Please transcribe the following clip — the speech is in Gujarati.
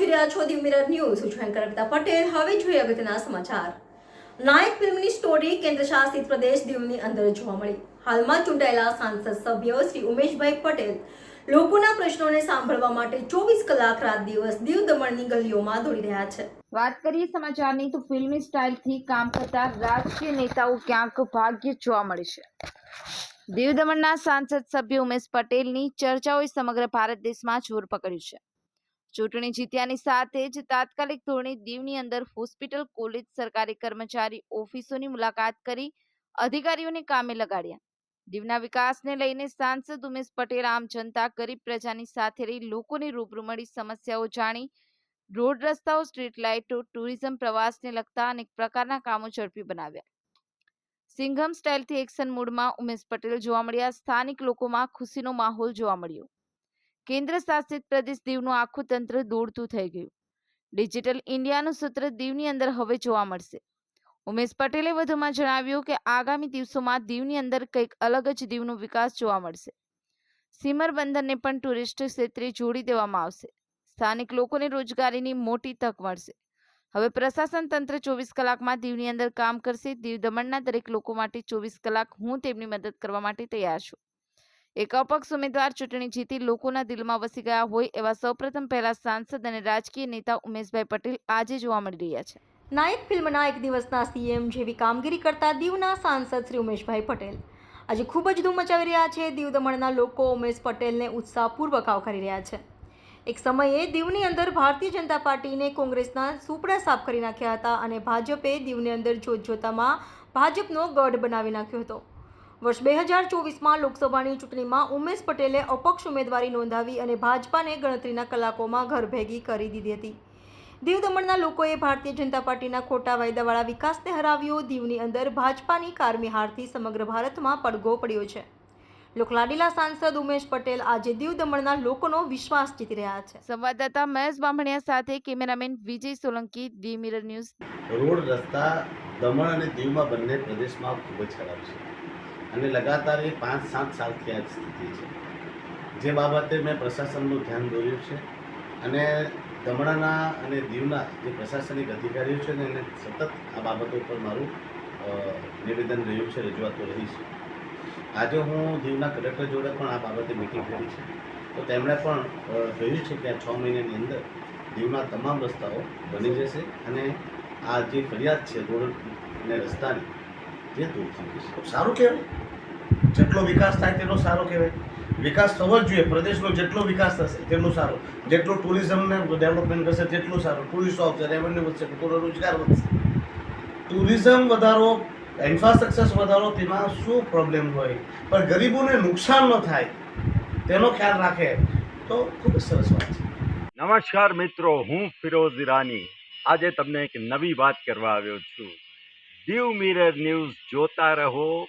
જોઈ રહ્યા છો ધી મિરર ન્યૂઝ છું એન્કર પટેલ. હવે જોઈએ અગત્યના સમાચાર. નાયક ફિલ્મની સ્ટોરી કેન્દ્ર શાસિત પ્રદેશ દીવની અંદર જોવા મળી. હાલમાં ચૂંટાયેલા સાંસદ સભ્ય શ્રી ઉમેશભાઈ પટેલ લોકોના પ્રશ્નોને સાંભળવા માટે ચોવીસ કલાક રાત દિવસ દીવ દમણની ગલીઓમાં દોડી રહ્યા છે. વાત કરીએ સમાચારની તો ફિલ્મી સ્ટાઇલથી કામ કરતા રાજકીય નેતાઓ ક્યાંક ભાગ્ય જોવા મળે છે. દીવ દમણના સાંસદ સભ્ય ઉમેશ પટેલની ચર્ચાઓએ સમગ્ર ભારત દેશમાં જોર પકડ્યું છે. ચૂંટણી જીત્યાની સાથે જ તાત્કાલિક ધોરણે દીવની અંદર હોસ્પિટલ, કોલેજ, સરકારી કર્મચારી, ઓફિસોની મુલાકાત કરી અધિકારીઓને કામે લગાડ્યા. દીવના વિકાસને લઈને સાંસદ ઉમેશ પટેલ આમ જનતા ગરીબ પ્રજાની સાથે રહી લોકોની રૂબરૂ મળી સમસ્યાઓ જાણી રોડ રસ્તાઓ, સ્ટ્રીટ લાઇટો, ટુરિઝમ પ્રવાસને લગતા અનેક પ્રકારના કામો ઝડપી બનાવ્યા. સિંઘમ સ્ટાઇલથી એક્શન મૂડમાં ઉમેશ પટેલ જોવા મળ્યા. સ્થાનિક લોકોમાં ખુશીનો માહોલ જોવા મળ્યો. કેન્દ્ર શાસિત પ્રદેશ દીવનું આખું તંત્ર દોડતું થઈ ગયું. ડિજિટલ ઇન્ડિયાનું સૂત્ર દીવની અંદર હવે જોવા મળશે. ઉમેશ પટેલે વધુમાં જણાવ્યું કે આગામી દિવસોમાં દીવની અંદર કંઈક અલગ જ દીવનો વિકાસ જોવા મળશે. સીમર બંદરને પણ ટુરિસ્ટ ક્ષેત્રે જોડી દેવામાં આવશે. સ્થાનિક લોકોને રોજગારીની મોટી તક મળશે. હવે પ્રશાસન તંત્ર ચોવીસ કલાકમાં દીવની અંદર કામ કરશે. દીવ દમણના દરેક લોકો માટે ચોવીસ કલાક હું તેમની મદદ કરવા માટે તૈયાર છું. એક અપક્ષ ઉમેદવાર ચૂંટણી જીતી લોકોના દિલમાં વસી ગયા હોય એવા સૌપ્રથમ પહેલા સાંસદ અને રાજકીય નેતા ઉમેશભાઈ પટેલ આજે જોવા મળી રહ્યા છે. નાયક ફિલ્મના એક દિવસના સીએમ જેવી કામગીરી કરતા દીવના સાંસદ શ્રી ઉમેશભાઈ પટેલ. આજે ખૂબ જ ધૂમ મચાવી રહ્યા છે. દીવ દમણના લોકો ઉમેશ પટેલને ઉત્સાહપૂર્વક આવકારી રહ્યા છે. એક સમયે દીવની અંદર ભારતીય જનતા પાર્ટીને કોંગ્રેસના સુપડા સાફ કરી નાખ્યા હતા અને ભાજપે દીવની અંદર જોતજોતામાં ભાજપનો ગઢ બનાવી નાખ્યો હતો. વર્ષ બે હજાર ચોવીસમાં લોકસભાની ચૂંટણીમાં ઉમેશ પટેલે અપક્ષ ઉમેદવારી નોંધાવી અને ભાજપાને ગણતરીના કલાકોમાં ઘર ભેગી કરી દીધી હતી. દીવ દમણના લોકોએ ભારતીય જનતા પાર્ટીના ખોટા વાયદાવાળા વિકાસને હરાવ્યો. દીવની અંદર ભાજપાની કારમી હારથી સમગ્ર ભારતમાં પડઘો પડ્યો છે. લોકલાડીલા સાંસદ ઉમેશ પટેલ આજે દીવ દમણના લોકોનો વિશ્વાસ જીતી રહ્યા છે. સંવાદદાતા મહેશ બામણિયા સાથે કેમેરામેન વિજય સોલંકી દી મિરર ન્યૂઝ. રોડ રસ્તા દમણ અને દીવમાં બંને પ્રદેશમાં ખૂબ જ ખરાબ છે. અને લગાતાર એ પાંચ, સાત સાલથી આ સ્થિતિ છે. જે બાબતે મેં પ્રશાસનનું ધ્યાન દોર્યું છે અને દમણના અને દીવના જે પ્રશાસનિક અધિકારીઓ છે ને એને સતત આ બાબતો ઉપર મારું નિવેદન રહ્યું છે, રજૂઆતો રહી છે. આજે હું દીવના કલેક્ટર જોડે પણ આ બાબતે મિટિંગ કરી છે. તો તેમણે પણ કહ્યું છે કે આ છ મહિનાની અંદર દીવના તમામ રસ્તાઓ બની જશે અને આ જે ફરિયાદ છે રોડ અને રસ્તાની, તે દૂર થઈ જશે. સારું કહેવાય. જેટલો વિકાસ થાય તેનો સારો કહેવાય. વિકાસ થવો જ જોઈએ. પ્રદેશનો જેટલો વિકાસ થશે તેટલું સારું. જેટલું ટુરિઝમને ડેવલપમેન્ટ થશે તેટલું સારું. ટુરિસ્ટ આવશે રેવન્યુ વધશે લોકોનો રોજગાર વધશે. ટુરિઝમ વધારો ઇન્ફ્રાસ્ટ્રક્ચર્સ વધારો, તેમાં શું પ્રોબ્લેમ હોય? પણ ગરીબોને નુકસાન ન થાય, તેનો ખ્યાલ રાખે. તો ખૂબ જ સરસ વાત છે. નમસ્કાર મિત્રો, હું ફિરોઝ ઈરાની. આજે તમને એક નવી વાત કરવા આવ્યો છું. દીવ મિરર ન્યૂઝ જોતા રહો.